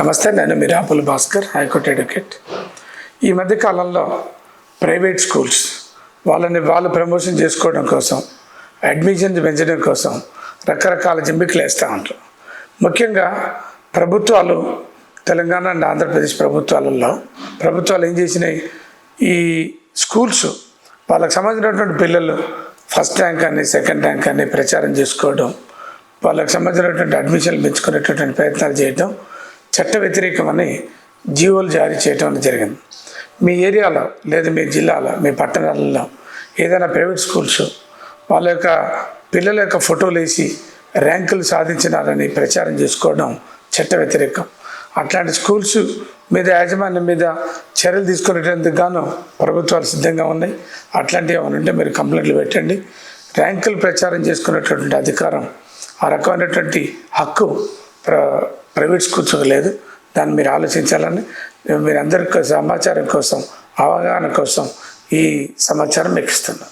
నమస్తే నేను మిరాపుల్ Bhaskar high court advocate. ఈ మధ్య కాలంలో ప్రైవేట్ స్కూల్స్ వాళ్ళని వాళ్ళు ప్రమోషన్ చేసుకోవడం కోసం అడ్మిషన్ పెంచడం కోసం రకరకాల జిమ్మికులు వేస్తూ ఉంటారు. ముఖ్యంగా ప్రభుత్వాలు తెలంగాణ అండ్ ఆంధ్రప్రదేశ్ ప్రభుత్వాలలో ప్రభుత్వాలు ఏం చేసినాయి? ఈ స్కూల్స్ వాళ్ళకి సంబంధించినటువంటి పిల్లలు ఫస్ట్ ర్యాంక్ అని సెకండ్ ర్యాంక్ అని ప్రచారం చేసుకోవడం వాళ్ళకి సంబంధించినటువంటి అడ్మిషన్లు పెంచుకునేటటువంటి ప్రయత్నాలు చేయడం చట్ట వ్యతిరేకమని జీవోలు జారీ చేయటం అనేది జరిగింది. మీ ఏరియాలో లేదా మీ జిల్లాలో మీ పట్టణాలలో ఏదైనా ప్రైవేట్ స్కూల్స్ వాళ్ళ యొక్క పిల్లల యొక్క ఫోటోలు వేసి ర్యాంకులు సాధించినారని ప్రచారం చేసుకోవడం చట్ట వ్యతిరేకం అట్లాంటి స్కూల్స్ మీద యాజమాన్యం మీద చర్యలు తీసుకునేటందుకు గాను ప్రభుత్వాలు సిద్ధంగా ఉన్నాయి. అట్లాంటివి ఏమైనా ఉంటే మీరు కంప్లైంట్లు పెట్టండి. ర్యాంకులు ప్రచారం చేసుకునేటటువంటి అధికారం ఆ రకమైనటువంటి హక్కు ప్రైవేట్ స్కూల్స్ లేదు. దాన్ని మీరు ఆలోచించాలని మీరు అందరి సమాచారం కోసం అవగాహన కోసం ఈ సమాచారం మీకు